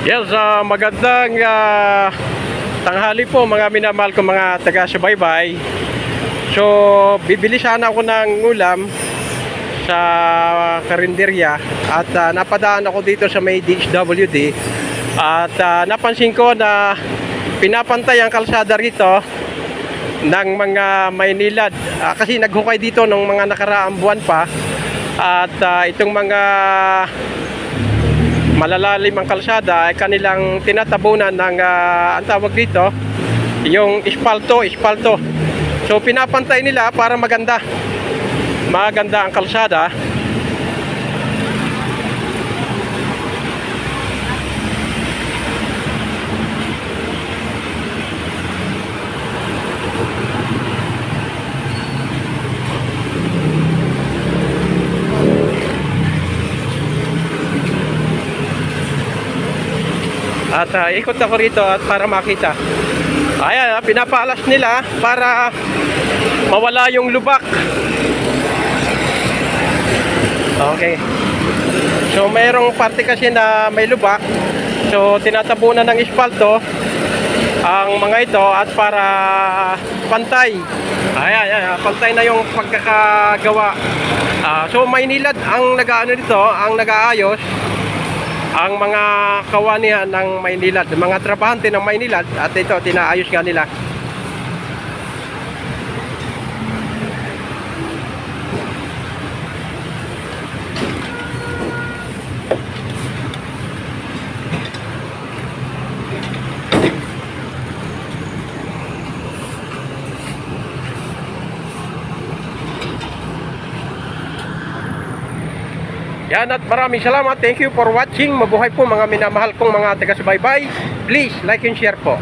Yes, ah, magandang ah, tanghali po mga minamahal ko mga taga-subaybay. So, bibili sana ako ng ulam sa karinderya at ah, napadaan ako dito sa may DHWD at ah, napansin ko na pinapantay ang kalsada rito ng mga Maynilad Ah, kasi naghukay dito ng mga nakaraang buwan pa at ah, itong mga malalalim ang kalsada ay kanilang tinatabunan ng ah, ang tawag dito yung espalto, espalto. So pinapantay nila para maganda. Maganda ang kalsada. At ah, ikot ako rito at para makita. Ayan, ah, pinapaalas nila para mawala yung lubak. Okay. So mayroong parte kasi na may lubak. So tinatabunan ng espalto ang mga ito at para pantay. Ayan, ayan, ah, pantay na yung pagkakagawa. Ah, so Maynilad ang nag-aano dito, ang nag-aayos ang mga kawanihan ng Maynilad, mga trabahante ng Maynilad at ito tinaayos nga nila. Yan at maraming salamat. Thank you for watching. Mabuhay po mga minamahal kong mga taga-subaybay. Please like and share po.